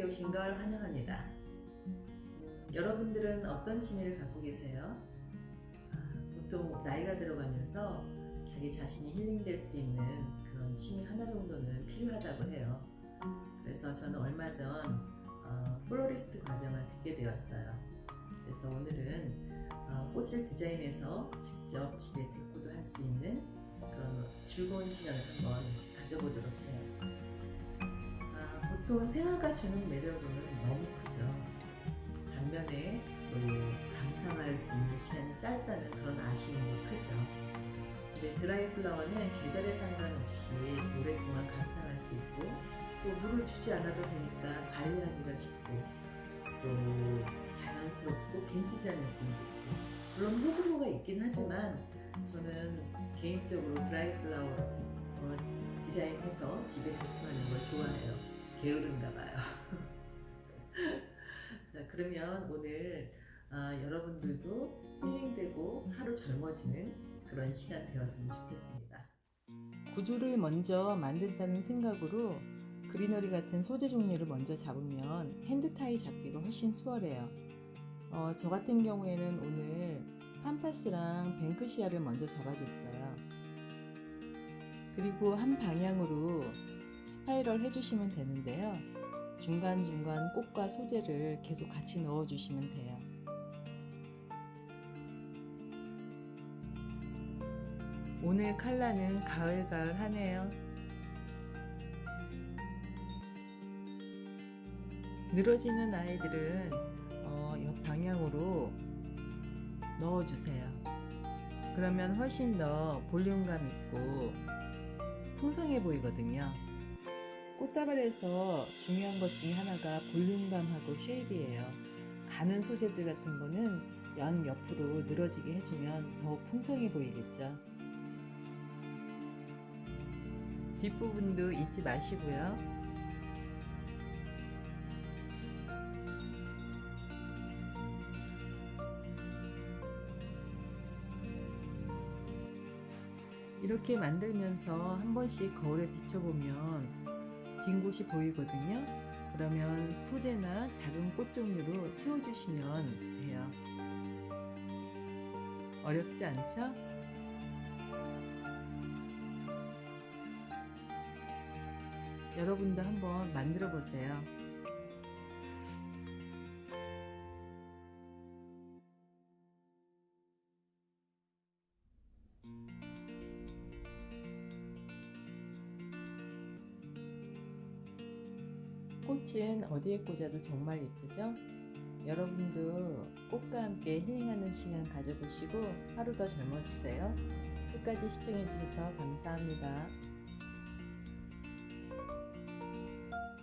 팟캐스트에 오신 걸 환영합니다. 음, 여러분들은 어떤 취미를 갖고 계세요? 아, 보통 나이가 들어가면서 자기 자신이 힐링될 수 있는 그런 취미 하나 정도는 필요하다고 해요. 그래서 저는 얼마 전 어, 플로리스트 과정을 듣게 되었어요. 그래서 오늘은 어, 꽃을 디자인해서 직접 집에 데코도 할 수 있는 그런 즐거운 시간을 한번 가져보도록 해요. 아, 보통 생화가 주는 매력은 너무 크죠. 반면에 또 감상할 수 있는 시간이 짧다는 그런 아쉬움도 크죠. 근데 드라이 플라워는 계절에 상관없이 오랫동안 감상할 수 있고 또 물을 주지 않아도 되니까 관리하기가 쉽고 또 자연스럽고 빈티지한 느낌도 있고 물론 호불호가 있긴 하지만 저는 개인적으로 드라이 어, 디자인해서 집에 데코하는 걸 좋아해요. 게으른가 봐요. 자, 그러면 오늘 어, 여러분들도 힐링되고 하루 젊어지는 그런 시간 되었으면 좋겠습니다. 구조를 먼저 만든다는 생각으로 그리너리 같은 소재 종류를 먼저 잡으면 핸드타이 잡기가 훨씬 수월해요. 어, 저 같은 경우에는 오늘 팜파스랑 뱅크시아를 먼저 잡아줬어요. 그리고 한 방향으로 스파이럴 해주시면 되는데요. 중간중간 꽃과 소재를 계속 같이 넣어주시면 돼요. 오늘 칼라는 가을가을 하네요. 늘어지는 아이들은 어, 옆 방향으로 넣어주세요. 그러면 훨씬 더 볼륨감 있고 풍성해 보이거든요. 꽃다발에서 중요한 것 중에 하나가 볼륨감하고 쉐입이에요. 가는 소재들 같은 거는 양 옆으로 늘어지게 해주면 더욱 풍성해 보이겠죠. 뒷부분도 잊지 마시고요. 이렇게 만들면서 한 번씩 거울에 비춰보면 빈 곳이 보이거든요. 그러면 소재나 작은 꽃 종류로 채워주시면 돼요. 어렵지 않죠? 여러분도 한번 만들어 보세요. 꽃은 어디에 꽂아도 정말 예쁘죠? 여러분도 꽃과 함께 힐링하는 시간 가져보시고 하루 더 젊어지세요. 끝까지 시청해주셔서 감사합니다.